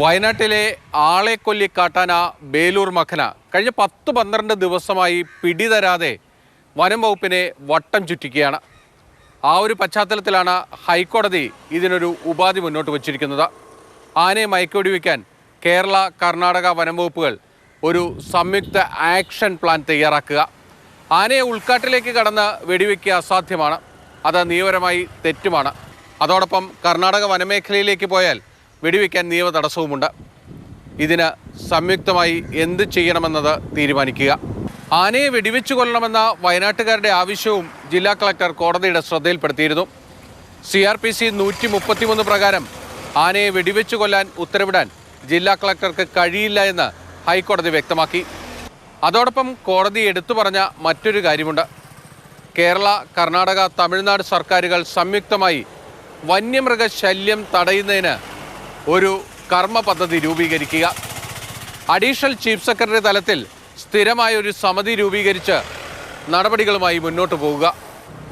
വയനാട്ടിലെ ആളെക്കൊല്ലി കാട്ടാന ബേലൂർ മഖന കഴിഞ്ഞ പത്ത് പന്ത്രണ്ട് ദിവസമായി പിടിതരാതെ വനം വകുപ്പിനെ വട്ടം ചുറ്റിക്കുകയാണ്. ആ ഒരു പശ്ചാത്തലത്തിലാണ് ഹൈക്കോടതി ഇതിനൊരു ഉപാധി മുന്നോട്ട് വച്ചിരിക്കുന്നത്. ആനയെ മയക്കുവെടിവെക്കാൻ കേരള കർണാടക വനം വകുപ്പുകൾ ഒരു സംയുക്ത ആക്ഷൻ പ്ലാൻ തയ്യാറാക്കുക. ആനയെ ഉൾക്കാട്ടിലേക്ക് കടന്ന് വെടിവെക്കുക അസാധ്യമാണ്. അത് നിയമപരമായി തെറ്റുമാണ്. അതോടൊപ്പം കർണാടക വനമേഖലയിലേക്ക് പോയാൽ വെടിവെക്കാൻ നിയമ തടസ്സവുമുണ്ട്. ഇതിന് സംയുക്തമായി എന്ത് ചെയ്യണമെന്നത് തീരുമാനിക്കുക. ആനയെ വെടിവെച്ചു കൊല്ലണമെന്ന വയനാട്ടുകാരുടെ ആവശ്യവും ജില്ലാ കളക്ടർ കോടതിയുടെ ശ്രദ്ധയിൽപ്പെടുത്തിയിരുന്നു. സി ആർ പി സി നൂറ്റി മുപ്പത്തിമൂന്ന് പ്രകാരം ആനയെ വെടിവെച്ചു കൊല്ലാൻ ഉത്തരവിടാൻ ജില്ലാ കളക്ടർക്ക് കഴിയില്ല എന്ന് ഹൈക്കോടതി വ്യക്തമാക്കി. അതോടൊപ്പം കോടതി എടുത്തു പറഞ്ഞ മറ്റൊരു കാര്യമുണ്ട്. കേരള കർണാടക തമിഴ്നാട് സർക്കാരുകൾ സംയുക്തമായി വന്യമൃഗ ശല്യം തടയുന്നതിന് ഒരു കർമ്മ പദ്ധതി രൂപീകരിക്കുക. അഡീഷണൽ ചീഫ് സെക്രട്ടറി തലത്തിൽ സ്ഥിരമായ ഒരു സമിതി രൂപീകരിച്ച് നടപടികളുമായി മുന്നോട്ട് പോവുക.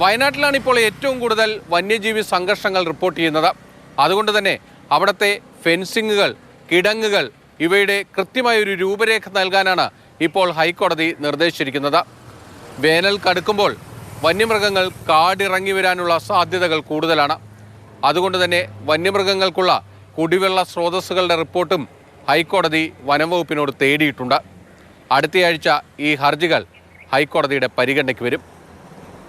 വയനാട്ടിലാണ് ഇപ്പോൾ ഏറ്റവും കൂടുതൽ വന്യജീവി സംഘർഷങ്ങൾ റിപ്പോർട്ട് ചെയ്യുന്നത്. അതുകൊണ്ട് തന്നെ അവിടുത്തെ ഫെൻസിങ്ങുകൾ കിടങ്ങുകൾ ഇവയുടെ കൃത്യമായ ഒരു രൂപരേഖ നൽകാനാണ് ഇപ്പോൾ ഹൈക്കോടതി നിർദ്ദേശിച്ചിരിക്കുന്നത്. വേനൽ കടുക്കുമ്പോൾ വന്യമൃഗങ്ങൾ കാടിറങ്ങി വരാനുള്ള സാധ്യതകൾ കൂടുതലാണ്. അതുകൊണ്ട് തന്നെ വന്യമൃഗങ്ങൾക്കുള്ള കുടിവെള്ള സ്രോതസ്സുകളുടെ റിപ്പോർട്ടും ഹൈക്കോടതി വനംവകുപ്പിനോട് തേടിയിട്ടുണ്ട്. അടുത്തയാഴ്ച ഈ ഹർജികൾ ഹൈക്കോടതിയുടെ പരിഗണനയ്ക്ക് വരും.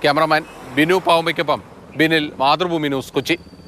ക്യാമറമാൻ ബിനു പാവുമയ്ക്കൊപ്പം ബിനിൽ മാതൃഭൂമി ന്യൂസ് കൊച്ചി.